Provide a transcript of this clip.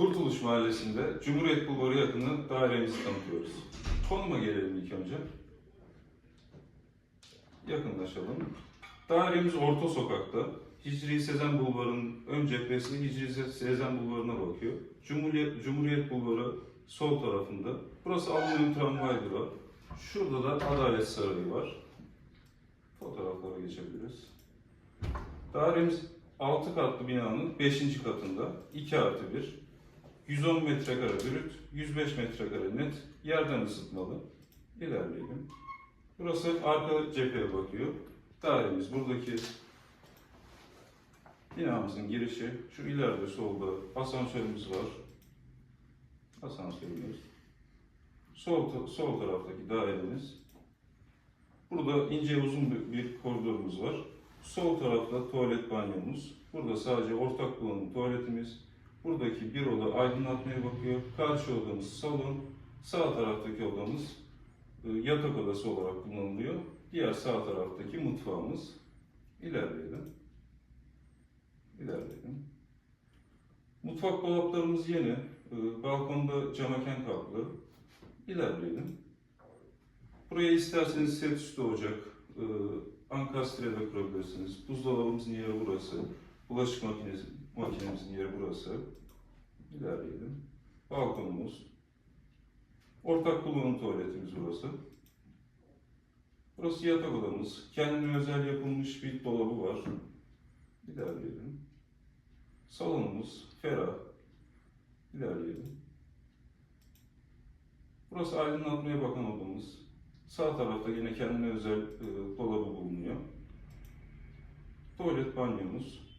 Kurtuluş Mahallesi'nde Cumhuriyet Bulvarı yakını dairemizi tanıtıyoruz. Konuma gelelim ilk önce. Yakınlaşalım. Dairemiz orta sokakta. Hicri Sezen Bulvarı'nın ön cephesi Hicri Se- Sezen Bulvarı'na bakıyor. Cumhuriyet, Cumhuriyet Bulvarı sol tarafında. Burası alüminyum tramvay durağı. Şurada da Adalet Sarayı var. Fotoğraflara geçebiliriz. Dairemiz 6 katlı binanın 5. katında 2 artı 1. 110 metrekare brüt, 105 metrekare net, yerden ısıtmalı. İlerleyelim. Burası arka cepheye bakıyor. Dairemiz buradaki binamızın girişi. Şu ileride solda asansörümüz var. Asansörümüz. Sol, sol taraftaki dairemiz. Burada ince uzun bir, bir koridorumuz var. Sol tarafta tuvalet banyomuz. Burada sadece ortak kullanım tuvaletimiz. Buradaki bir oda aydınlatmaya bakıyor. Karşı odamız salon. Sağ taraftaki odamız e, yatak odası olarak kullanılıyor. Diğer sağ taraftaki mutfağımız. İlerleyelim. İlerleyelim. Mutfak dolaplarımız yeni. E, Balkonda camaken kaplı. İlerleyelim. Buraya isterseniz set üstü ocak, e, ankastre de kurabilirsiniz. Buzdolabımızın yeri burası. Bulaşık makinesi, makinemizin yeri burası. İlerleyelim. Balkonumuz. Ortak kullanım tuvaletimiz burası. Burası yatak odamız. Kendine özel yapılmış bir dolabı var. İlerleyelim. Salonumuz ferah. İlerleyelim. Burası aydınlatmaya bakan odamız. Sağ tarafta yine kendine özel e, dolabı bulunuyor. Tuvalet banyomuz.